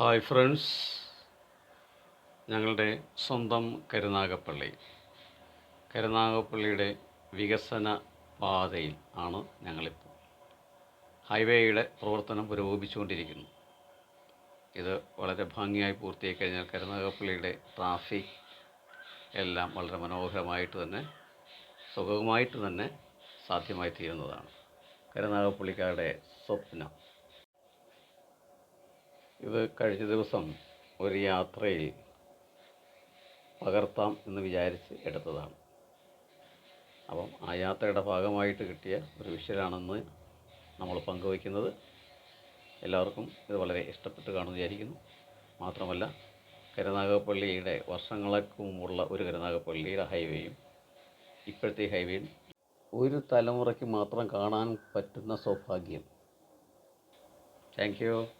Hi friends. ഞങ്ങളുടെ സ്വന്തം കരുനാഗപ്പള്ളി. കരുനാഗപ്പള്ളിയുടെ വികസന പാതയിൽ ആണ് ഞങ്ങളിപ്പോൾ. ഹൈവേയുടെ പ്രവർത്തനം പുരോഗമിച്ചുകൊണ്ടിരിക്കുന്നു. ഇത് വളരെ ഭംഗിയായി പൂർത്തിയായി കഴിഞ്ഞാൽ കരുനാഗപ്പള്ളിയുടെ ട്രാഫിക് എല്ലാം വളരെ മനോഹരമായിട്ട് തന്നെ സുഗമമായിട്ട് തന്നെ സാധ്യമായി തീരുന്നതാണ് കരുനാഗപ്പള്ളിക്കാരുടെ സ്വപ്നം. ഇത് കഴിഞ്ഞ ദിവസം ഒരു യാത്രയിൽ പകർത്താം എന്ന് വിചാരിച്ച് എടുത്തതാണ്. അപ്പം ആ യാത്രയുടെ ഭാഗമായിട്ട് കിട്ടിയ ഒരു വിഷയമാണെന്ന് നമ്മൾ പങ്കുവയ്ക്കുന്നത്. എല്ലാവർക്കും ഇത് വളരെ ഇഷ്ടപ്പെട്ട് കാണുമെന്ന് വിചാരിക്കുന്നു. മാത്രമല്ല കരുനാഗപ്പള്ളിയുടെ വർഷങ്ങൾക്ക് മുമ്പുള്ള ഒരു കരുനാഗപ്പള്ളിയുടെ ഹൈവേയും ഇപ്പോഴത്തെ ഹൈവേയും ഒരു തലമുറയ്ക്ക് മാത്രം കാണാൻ പറ്റുന്ന സൗഭാഗ്യം. Thank you.